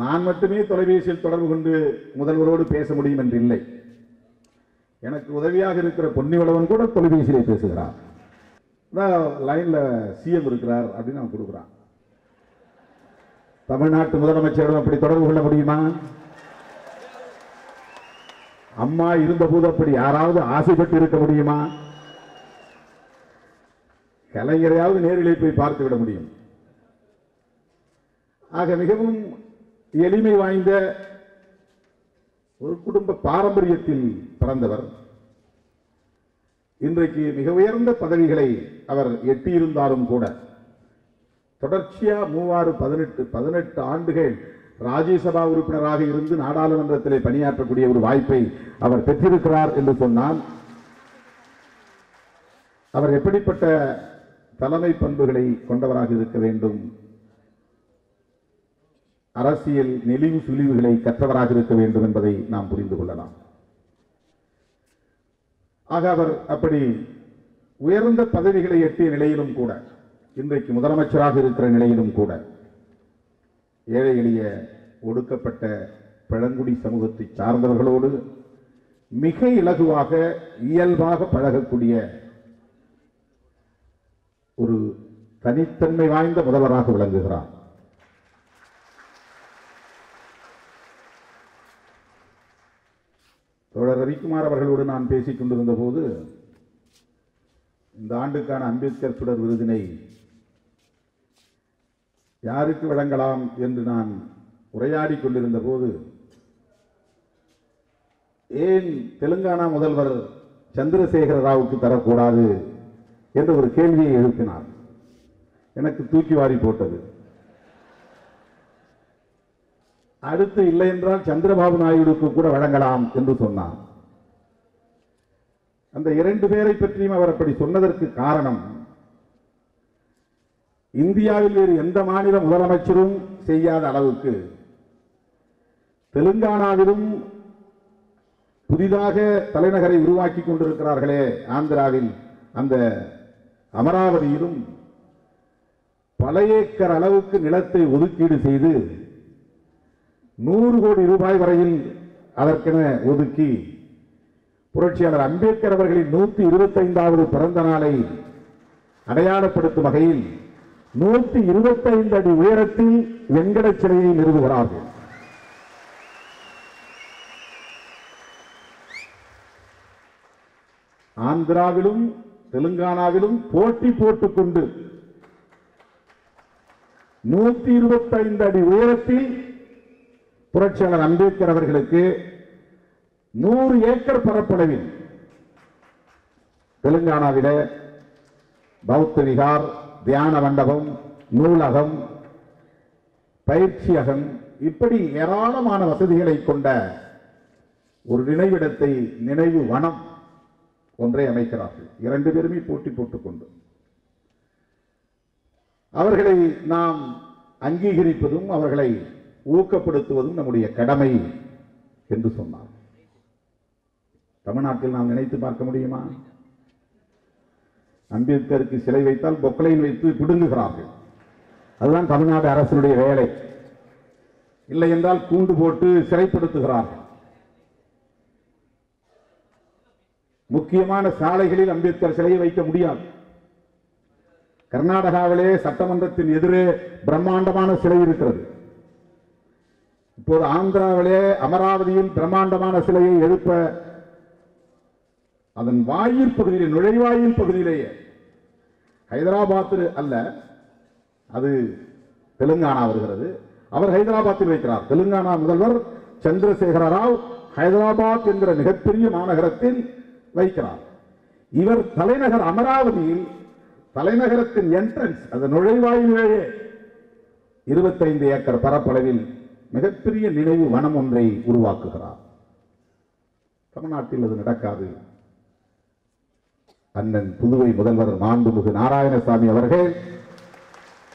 நான் மட்டுமே தொலைபேசியில் தொடர்பு கொண்டு முதல்வரோடு பேச முடியும் என்று இல்லை எனக்கு உதவியாக இருக்கிற பொன்னிவளவன் கூட தொலைபேசியிலே பேசுகிறார். லைன்ல சிஎம் இருக்கிறார் அப்படின்னு அவன் கொடுக்குறான். தமிழ்நாட்டு முதலமைச்சரிடம் அப்படி தொடர்பு கொள்ள முடியுமா? அம்மா இருந்தபோது அப்படி யாராவது ஆசைப்பட்டு இருக்க முடியுமா? கலைஞரையாவது நேரிலே போய் பார்த்து விட முடியும். ஆக மிகவும் எளிமை வாய்ந்த ஒரு குடும்ப பாரம்பரியத்தில் பிறந்தவர். இன்றைக்கு மிக உயர்ந்த பதவிகளை அவர் எட்டியிருந்தாலும் கூட தொடர்ச்சியா மூவாறு பதினெட்டு பதினெட்டு ஆண்டுகள் ராஜ்யசபா உறுப்பினராக இருந்து நாடாளுமன்றத்தில் பணியாற்றக்கூடிய ஒரு வாய்ப்பை அவர் பெற்றிருக்கிறார் என்று சொன்னால் அவர் எப்படிப்பட்ட தலைமை பண்புகளை கொண்டவராக இருக்க வேண்டும்? அரசியல் நெளிவு சுழிவுகளை கற்றவராக இருக்க வேண்டும் என்பதை நாம் புரிந்து கொள்ளலாம். ஆக அவர் அப்படி உயர்ந்த பதவிகளை எட்டிய நிலையிலும் கூட இன்றைக்கு முதலமைச்சராக இருக்கிற நிலையிலும் கூட ஏழை எளிய ஒடுக்கப்பட்ட பழங்குடி சமூகத்தை சார்ந்தவர்களோடு மிக இலகுவாக இயல்பாக பழகக்கூடிய ஒரு தனித்தன்மை வாய்ந்த முதல்வராக விளங்குகிறார். தோழர் ரவிக்குமார் அவர்களோடு நான் பேசிக் கொண்டிருந்த போது இந்த ஆண்டுக்கான அம்பேத்கர் சுடர் விருதினை யாருக்கு வழங்கலாம் என்று நான் உரையாடி கொண்டிருந்த போது ஏன் தெலுங்கானா முதல்வர் சந்திரசேகர ராவுக்கு தரக்கூடாது என்ற ஒரு கேள்வியை எழுப்பினார். எனக்கு தூக்கி வாரி போட்டது. அடுத்து இல்லை என்றால் சந்திரபாபு நாயுடுக்கு கூட வழங்கலாம் என்று சொன்னார். அந்த இரண்டு பேரை பற்றியும் அவர் அப்படி சொன்னதற்கு காரணம் இந்தியாவில் வேறு எந்த மாநில முதலமைச்சரும் செய்யாத அளவுக்கு தெலுங்கானாவிலும் புதிதாக தலைநகரை உருவாக்கி கொண்டிருக்கிறார்களே ஆந்திராவில் அந்த அமராவதியிலும் பல ஏக்கர் அளவுக்கு நிலத்தை ஒதுக்கீடு செய்து நூறு கோடி ரூபாய் வரையில் அதற்கென ஒதுக்கி புரட்சியாளர் அம்பேத்கர் அவர்களின் நூத்தி இருபத்தைந்தாவது பிறந்த நாளை அடையாளப்படுத்தும் வகையில் நூத்தி இருபத்தைந்து அடி உயரத்தில் வெங்கட சிலையை நிறுவுகிறார்கள் ஆந்திராவிலும் தெலுங்கானாவிலும் போட்டி போட்டுக்கொண்டு நூத்தி இருபத்தைந்து அடி உயரத்தில் புரட்சியாளர் அம்பேத்கர் அவர்களுக்கு நூறு ஏக்கர் பரப்பளவில் தெலுங்கானாவில பௌத்த விகார் தியான மண்டபம் நூலகம் பயிற்சியகம் இப்படி ஏராளமான வசதிகளை கொண்ட ஒரு நினைவிடத்தை நினைவு வனம் ஒன்றை அமைக்கிறார்கள். இரண்டு பேருமே போட்டி போட்டுக்கொண்டு அவர்களை நாம் அங்கீகரிப்பதும் அவர்களை ஊக்கப்படுத்துவதும் நம்முடைய கடமை என்று சொன்னார். தமிழ்நாட்டில் நாம் நினைத்து பார்க்க முடியுமா? அம்பேத்கருக்கு சிலை வைத்தால் பொக்கலையில் வைத்து பிடுங்குகிறார்கள். அதுதான் தமிழ்நாடு அரசினுடைய வேலை. இல்லை என்றால் கூண்டு போட்டு சிறைப்படுத்துகிறார்கள். முக்கியமான சாலைகளில் அம்பேத்கர் சிலையை வைக்க முடியாது. கர்நாடகாவிலே சட்டமன்றத்தின் எதிரே பிரம்மாண்டமான சிலை இருக்கிறது. இப்போது ஆந்திராவிலே அமராவதியில் பிரம்மாண்டமான சிலையை எழுப்ப அதன் வாயில் பகுதியிலே நுழைவாயில் பகுதியிலேயே ஹைதராபாத் அல்ல அது தெலுங்கானா வருகிறது. அவர் ஹைதராபாத்தில் வைக்கிறார். தெலுங்கானா முதல்வர் சந்திரசேகர ராவ் ஹைதராபாத் என்கிற மிகப்பெரிய மாநகரத்தில் வைக்கிறார். இவர் தலைநகர் அமராவதியில் தலைநகரத்தின் என்ட்ரன்ஸ் அந்த நுழைவாயிலேயே இருபத்தைந்து ஏக்கர் பரப்பளவில் மிகப்பெரிய நினைவு வனம் ஒன்றை உருவாக்குகிறார். தமிழ்நாட்டில் அது நடக்காது. அண்ணன் புதுவை முதல்வர் மாண்புமிகு நாராயணசாமி அவர்கள்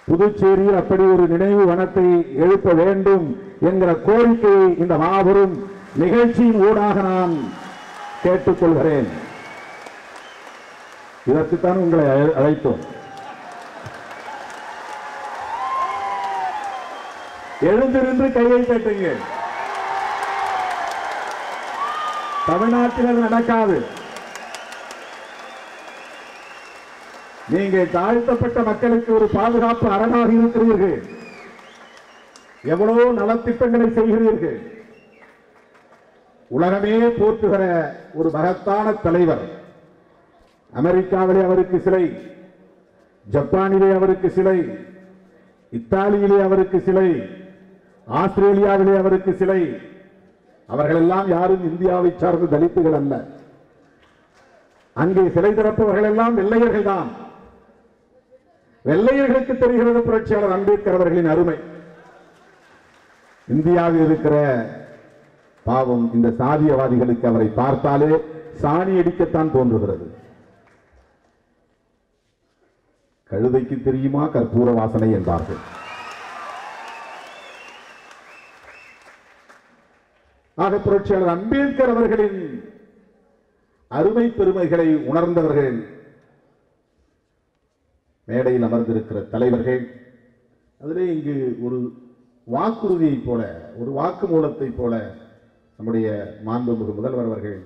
புதுச்சேரியில் அப்படி ஒரு நினைவு வனத்தை எழுப்ப வேண்டும் என்கிற கோரிக்கையை இந்த மாபெரும் நிகழ்ச்சியின் ஊடாக நான் கேட்டுக்கொள்கிறேன். இதற்குத்தான் உங்களை அழை- அழைத்தோம். எழுந்திருந்து கையை தட்டுங்கள் தமிழ்நாட்டில் நடக்காது. நீங்கள் தாழ்த்தப்பட்ட மக்களுக்கு ஒரு பாதுகாப்பு அரணாக இருக்கிறீர்கள். எவ்வளவோ நலத்திட்டங்களை செய்கிறீர்கள். உலகமே போற்றுகிற ஒரு மகத்தான தலைவர். அமெரிக்காவிலே அவருக்கு சிலை ஜப்பானிலே அவருக்கு சிலை இத்தாலியிலே அவருக்கு சிலை ஆஸ்திரேலியாவிலே அவருக்கு சிலை. அவர்கள் எல்லாம் யாரும் இந்தியாவை சார்ந்த தலித்துகள் அல்ல. அங்கே சிலை திறப்பவர்கள் எல்லாம் வெள்ளையர்கள் தான். வெள்ளையர்களுக்கு தெரிகிறது புரட்சியாளர் அம்பேத்கர் அவர்களின் அருமை. இந்தியாவில் இருக்கிற பாவம் இந்த சாதியவாதிகளுக்கு அவரை பார்த்தாலே சாணி அடிக்கத்தான் தோன்றுகிறது. கழுதைக்கு தெரியுமா? கற்பூர வாசனை என்றார்கள் ஆக புரட்சியாளர் அம்பேத்கர் அவர்களின் அருமை பெருமைகளை உணர்ந்தவர்கள் மேடையில் அமர்ந்திருக்கிற தலைவர்கள் அதிலே இங்கு ஒரு வாக்குறுதியைப் போல ஒரு வாக்குமூலத்தைப் போல நம்முடைய மாண்புமிகு முதல்வர் அவர்கள்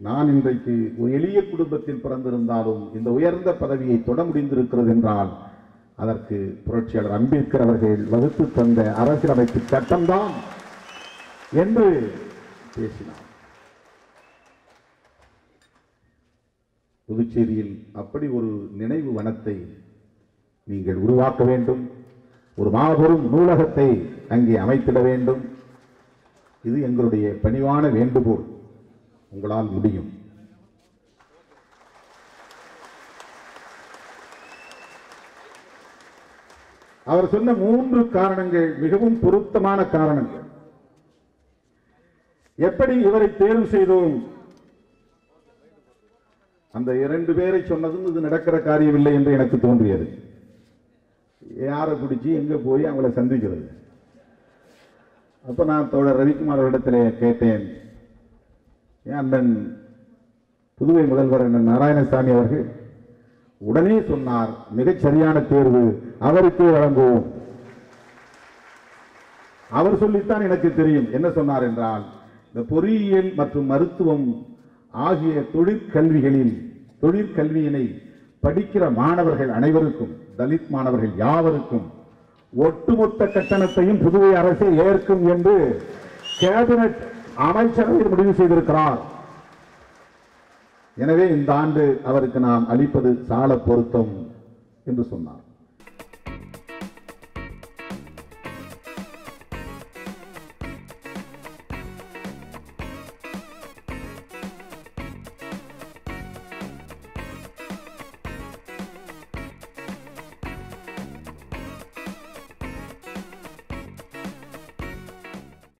நான் இன்றைக்கு ஒரு எளிய குடும்பத்தில் பிறந்திருந்தாலும் இந்த உயர்ந்த பதவியை தொட முடிந்திருக்கிறது என்றால் அதற்கு புரட்சியாளர் அம்பேத்கர் அவர்கள் வகுத்து தந்த அரசியலமைப்பு சட்டம்தான். என்று பேசினார். புதுச்சேரியில் அப்படி ஒரு நினைவு வனத்தை நீங்கள் உருவாக்க வேண்டும். ஒரு மாபெரும் நூலகத்தை அங்கே அமைத்திட வேண்டும். இது எங்களுடைய பணிவான வேண்டுகோள். உங்களால் முடியும். அவர் சொன்ன மூன்று காரணங்கள் மிகவும் பொருத்தமான காரணங்கள். எப்படி இவரை தேர்வு செய்தோம்? அந்த இரண்டு பேரை சொன்னதும் இது நடக்கிற காரியமில்லை என்று எனக்கு தோன்றியது. யாரை பிடிச்சி எங்க போய் அவங்கள சந்திக்கிறது? அப்ப நான் தோழர் ரவிக்குமார் அவரிடத்திலே கேட்டேன் என் அண்ணன் புதுவை முதல்வர் அண்ணன் நாராயணசாமி அவர்கள் உடனே சொன்னார் மிகச் சரியான தேர்வு அவருக்கே வழங்குவோம். அவர் சொல்லித்தான் எனக்கு தெரியும் என்ன சொன்னார் என்றால் இந்த பொறியியல் மற்றும் மருத்துவம் ஆகிய தொழிற்கல்விகளில் தொழிற்கல்வியினை படிக்கிற மாணவர்கள் அனைவருக்கும் தலித் மாணவர்கள் யாவருக்கும் ஒட்டுமொத்த கட்டணத்தையும் புதுவை அரசே ஏற்கும் என்று கேபினட் அமைச்சரவை முடிவு செய்திருக்கிறார். எனவே இந்த ஆண்டு அவருக்கு நாம் அளிப்பது சால பொருத்தம் என்று சொன்னார்.